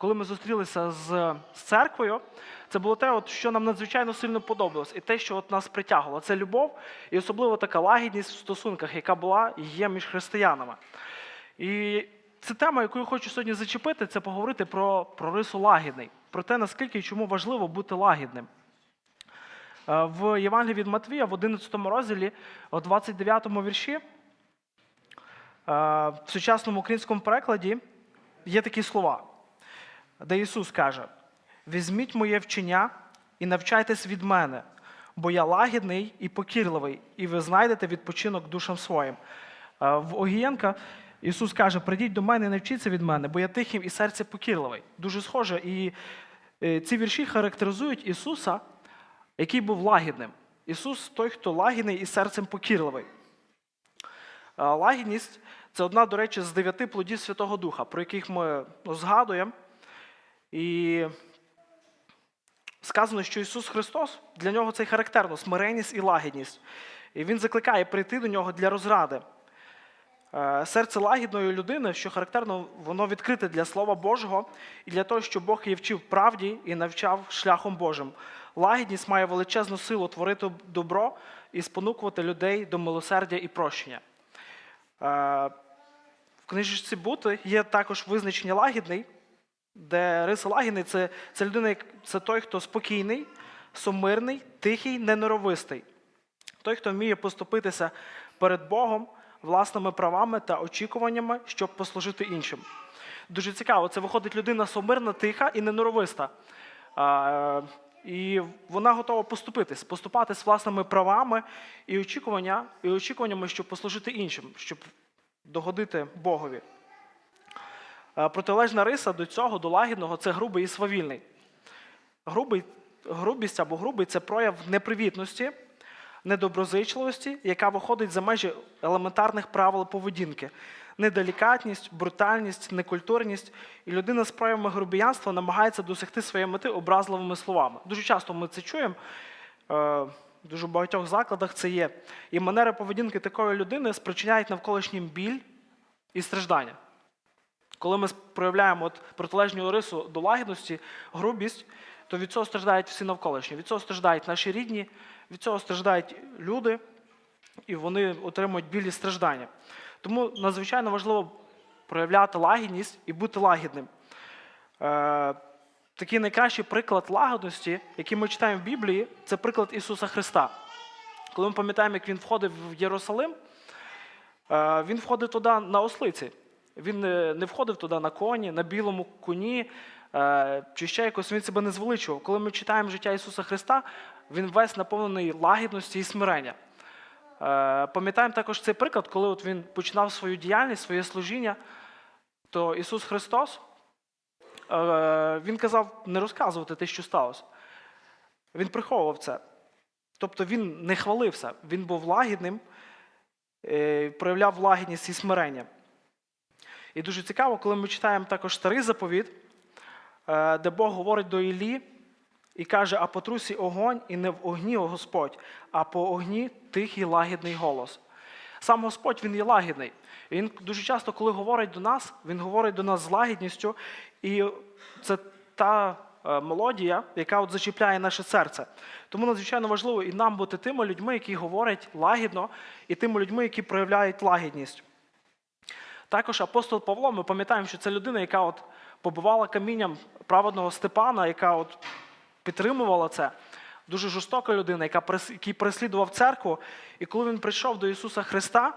коли ми зустрілися з, з церквою, це було те, от, що нам надзвичайно сильно подобалось, і те, що от нас притягувало. Це любов і особливо така лагідність в стосунках, яка була і є між християнами. І це тема, яку я хочу сьогодні зачепити, це поговорити про, про рису лагідний, про те, наскільки і чому важливо бути лагідним. Е, В Євангелії від Матвія, в 11 розділі, у 29 вірші, е, в сучасному українському перекладі є такі слова, де Ісус каже: Візьміть моє вчення і навчайтесь від мене, бо я лагідний і покірливий, і ви знайдете відпочинок душам своїм. Е, В Огієнка Ісус каже: Прийдіть до мене і навчіться від мене, бо я тихий і серце покірливий. Дуже схоже. І е, ці вірші характеризують Ісуса, який був лагідним. Ісус той, хто лагідний і серцем покірливий. Е, Лагідність це одна, до речі, з дев'яти плодів Святого Духа, про яких ми ну, згадуємо. І сказано, що Ісус Христос для нього це характерно смиренність і лагідність. І Він закликає прийти до нього для розради. Е, Серце лагідної людини, що характерно, воно відкрите для Слова Божого і для того, щоб Бог її вчив правді і навчав шляхом Божим. Лагідність має величезну силу творити добро і спонукувати людей до милосердя і прощення. Е, В книжці Бути є також визначення лагідний, де риса лагідний це, це людина, це той, хто спокійний, сумирний, тихий, неноровистий. Той, хто вміє поступитися перед Богом власними правами та очікуваннями, щоб послужити іншим. Дуже цікаво, це виходить людина сумирна, тиха і неноровиста. А, і вона готова поступитись, поступати з власними правами і, очікування, і очікуваннями, щоб послужити іншим, щоб догодити Богові. Е, Протилежна риса до цього, до лагідного, це грубий і свавільний. Грубий, грубість або грубий це прояв непривітності, недоброзичливості, яка виходить за межі елементарних правил поведінки. Неделікатність, брутальність, некультурність. І людина з проявами грубіянства намагається досягти своєї мети образливими словами. Дуже часто ми це чуємо. е, в Дуже багатьох закладах це є. І манери поведінки такої людини спричиняють навколишнім біль і страждання. Коли ми проявляємо от протилежню рису до лагідності, грубість, то від цього страждають всі навколишні. Від цього страждають наші рідні, від цього страждають люди, і вони отримують біль і страждання. Тому надзвичайно важливо проявляти лагідність і бути лагідним. Е, такий найкращий приклад лагідності, який ми читаємо в Біблії, це приклад Ісуса Христа. Коли ми пам'ятаємо, як Він входив в Єрусалим, Е, Він входив туди на ослиці. Він не входив туди на коні, на білому коні, е, чи ще якось він себе не звеличував. Коли ми читаємо життя Ісуса Христа, він весь наповнений лагідності і смирення. Е, Пам'ятаємо також цей приклад, коли от він починав свою діяльність, своє служіння, то Ісус Христос е, Він казав не розказувати те, що сталося. Він приховував це. Тобто він не хвалився, він був лагідним, проявляв лагідність і смирення. І дуже цікаво, коли ми читаємо також старий заповіт, е, де Бог говорить до Іллі і каже: А по трусі огонь, і не в огні, о Господь, а по огні тихий лагідний голос. Сам Господь він є лагідний. І Він дуже часто, коли говорить до нас, він говорить до нас з лагідністю, і це та е, мелодія, яка от зачіпляє наше серце. Тому надзвичайно важливо і нам бути тими людьми, які говорять лагідно, і тими людьми, які проявляють лагідність. Також апостол Павло, ми пам'ятаємо, що це людина, яка от побивала камінням праведного Степана, яка от підтримувала це. Дуже жорстока людина, яка який переслідував церкву. І коли він прийшов до Ісуса Христа,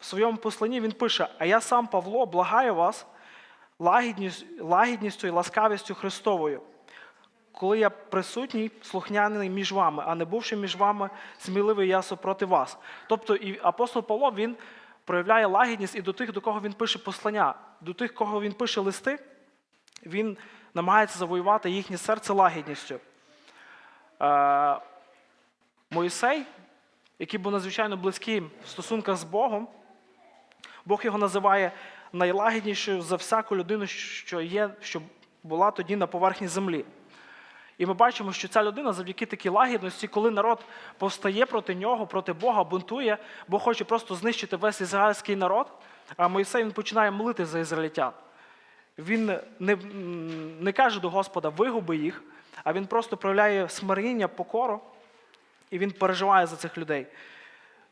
в своєму посланні він пише: А я сам Павло благаю вас лагідністю, і ласкавістю Христовою, коли я присутній, слухняний між вами, а не бувши між вами, сміливий я супроти вас. Тобто і апостол Павло він проявляє лагідність і до тих, до кого він пише послання, до тих, кого він пише листи, він намагається завоювати їхнє серце лагідністю. Е, Моїсей, який був надзвичайно близький в стосунках з Богом, Бог його називає найлагіднішою за всяку людину, що є, що була тоді на поверхні землі. І ми бачимо, що ця людина завдяки такій лагідності, коли народ повстає проти нього, проти Бога, бунтує, Бог хоче просто знищити весь ізраїльський народ, а Моїсей він починає молити за ізраїльтян. він не, не каже до Господа вигуби їх, а він просто проявляє смиріння, покору, і він переживає за цих людей.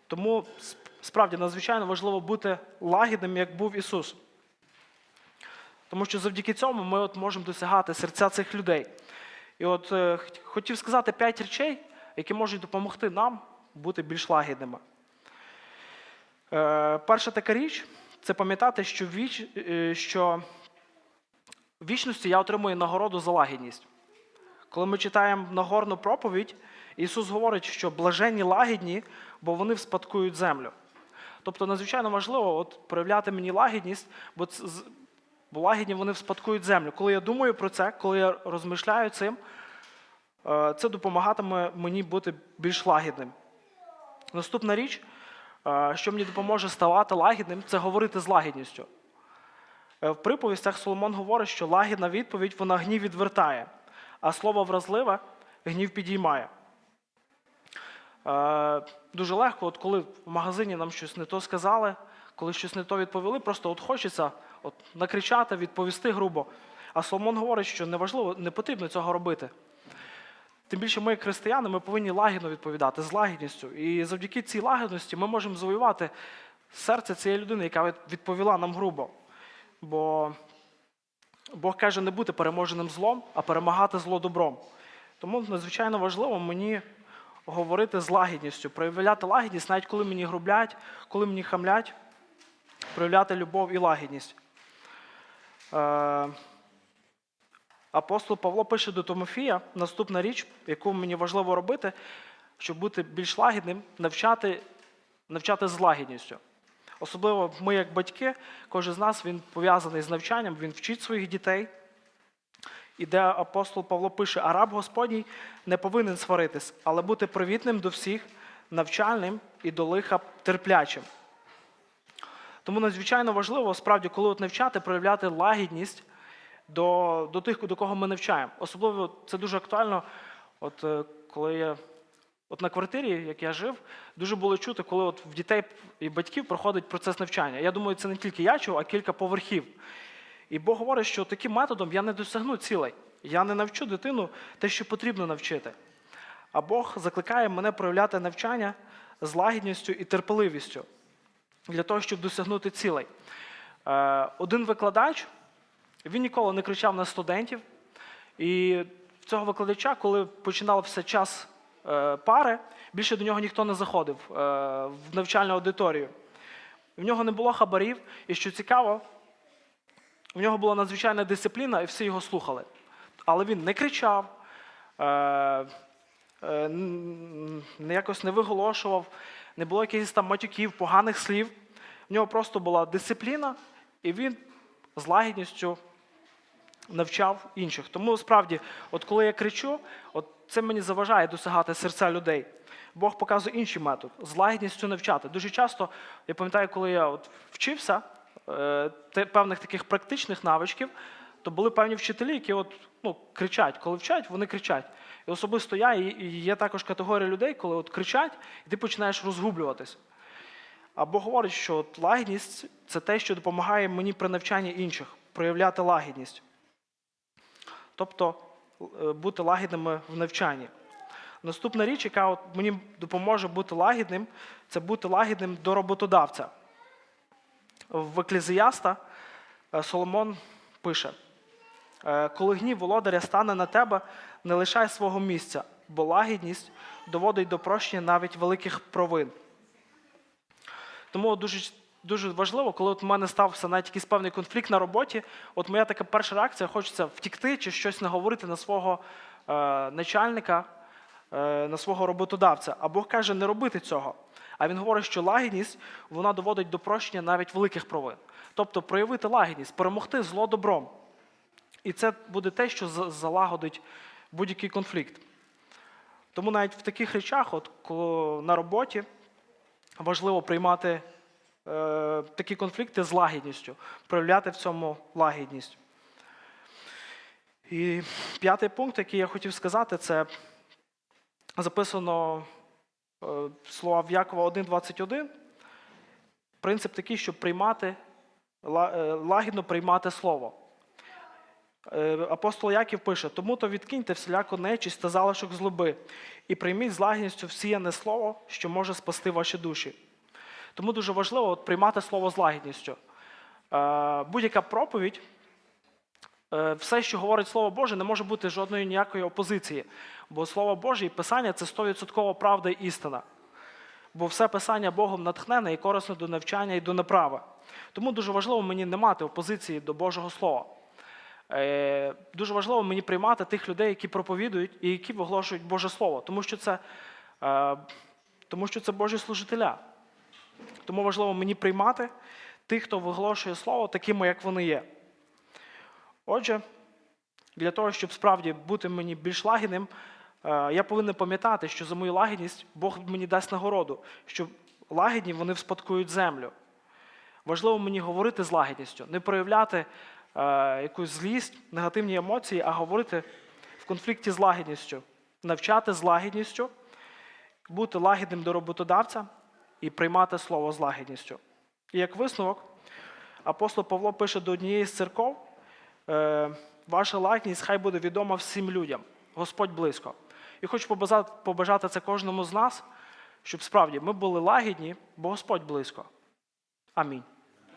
Тому справді надзвичайно важливо бути лагідним, як був Ісус. Тому що завдяки цьому ми от можемо досягати серця цих людей. І от е, хотів сказати п'ять речей, які можуть допомогти нам бути більш лагідними. Е, перша така річ це пам'ятати, що, е, що в вічності я отримую нагороду за лагідність. Коли ми читаємо Нагорну проповідь, Ісус говорить, що блаженні лагідні, бо вони вспадкують землю. Тобто надзвичайно важливо от, проявляти мені лагідність, бо, бо лагідні вони вспадкують землю. Коли я думаю про це, коли я розмишляю цим, е, це допомагатиме мені бути більш лагідним. Наступна річ, е, що мені допоможе ставати лагідним, це говорити з лагідністю. Е, В приповістях Соломон говорить, що лагідна відповідь вона гнів відвертає, а слово вразливе гнів підіймає. Дуже легко, от коли в магазині нам щось не то сказали, коли щось не то відповіли, просто от хочеться от, накричати, відповісти грубо. А Соломон говорить, що неважливо, не потрібно цього робити. Тим більше ми, християни, ми повинні лагідно відповідати з лагідністю. І завдяки цій лагідності ми можемо завоювати серце цієї людини, яка відповіла нам грубо. Бо Бог каже не бути переможеним злом, а перемагати зло добром. Тому надзвичайно важливо мені говорити з лагідністю, проявляти лагідність, навіть коли мені грублять, коли мені хамлять, проявляти любов і лагідність. Е, Апостол Павло пише до Тимофія наступна річ, яку мені важливо робити, щоб бути більш лагідним, навчати, навчати з лагідністю. Особливо ми, як батьки, кожен з нас він пов'язаний з навчанням, він вчить своїх дітей. І де апостол Павло пише: а раб Господній не повинен сваритись, але бути привітним до всіх, навчальним і до лиха терплячим. Тому надзвичайно важливо, справді, коли от навчати, проявляти лагідність до, до тих, до кого ми навчаємо. Особливо це дуже актуально, от е, коли я от на квартирі, як я жив, дуже було чути, коли от в дітей і батьків проходить процес навчання. Я думаю, це не тільки я чув, а кілька поверхів. І Бог говорить, що таким методом я не досягну цілей. Я не навчу дитину те, що потрібно навчити. А Бог закликає мене проявляти навчання з лагідністю і терпеливістю для того, щоб досягнути цілей. Е, Один викладач він ніколи не кричав на студентів. І цього викладача, коли починався час е, пари, більше до нього ніхто не заходив е, в навчальну аудиторію. В нього не було хабарів, і що цікаво, в нього була надзвичайна дисципліна, і всі його слухали. Але він не кричав, якось не виголошував, не було якихось там матюків, поганих слів. В нього просто була дисципліна, і він з лагідністю навчав інших. Тому справді, от коли я кричу, от це мені заважає досягати серця людей. Бог показує інший метод з лагідністю навчати. Дуже часто, я пам'ятаю, коли я от вчився е, певних таких практичних навичків, то були певні вчителі, які от, ну, кричать. Коли вчать, вони кричать. І особисто я, і є також категорія людей, коли от кричать, і ти починаєш розгублюватись. А Бог говорить, що от лагідність це те, що допомагає мені при навчанні інших, проявляти лагідність. Тобто е, бути лагідними в навчанні. Наступна річ, яка от мені допоможе бути лагідним, це бути лагідним до роботодавця. В Еклезіаста е, Соломон пише: коли гнів володаря стане на тебе, не лишай свого місця, бо лагідність доводить до прощення навіть великих провин. Тому дуже, дуже важливо, коли от в мене стався навіть якийсь певний конфлікт на роботі, от моя така перша реакція хочеться втікти чи щось не говорити на свого е, начальника, е, на свого роботодавця. А Бог каже, не робити цього. А він говорить, що лагідність вона доводить до прощення навіть великих провин. Тобто проявити лагідність, перемогти зло добром. І це буде те, що залагодить будь-який конфлікт. Тому навіть в таких речах, от на роботі, важливо приймати е, такі конфлікти з лагідністю, проявляти в цьому лагідність. І п'ятий пункт, який я хотів сказати, це записано е, слова в Якова 1.21. Принцип такий, щоб приймати, е, лагідно приймати слово. Е, Апостол Яків пише: тому то відкиньте всіляку нечисть та залишок злоби, і прийміть з лагідністю всіяне слово, що може спасти ваші душі. Тому дуже важливо от, приймати слово з лагідністю. Е, Будь-яка проповідь, е, все, що говорить Слово Боже, не може бути жодної ніякої опозиції. Бо Слово Боже і Писання це 100% правда і істина. Бо все писання Богом натхнене і корисно до навчання і до направи. Тому дуже важливо мені не мати опозиції до Божого Слова. Е, Дуже важливо мені приймати тих людей, які проповідують і які виголошують Боже Слово, тому що це, е, тому що це Божі служителя. Тому важливо мені приймати тих, хто виголошує Слово, такими, як вони є. Отже, для того, щоб справді бути мені більш лагідним, е, я повинен пам'ятати, що за мою лагідність Бог мені дасть нагороду, що лагідні вони вспадкують землю. Важливо мені говорити з лагідністю, не проявляти якусь злість, негативні емоції, а говорити в конфлікті з лагідністю, навчати з лагідністю, бути лагідним до роботодавця і приймати слово з лагідністю. І як висновок, апостол Павло пише до однієї з церков: е, ваша лагідність хай буде відома всім людям, Господь близько. І хочу побажати це кожному з нас, щоб справді ми були лагідні, бо Господь близько. Амінь.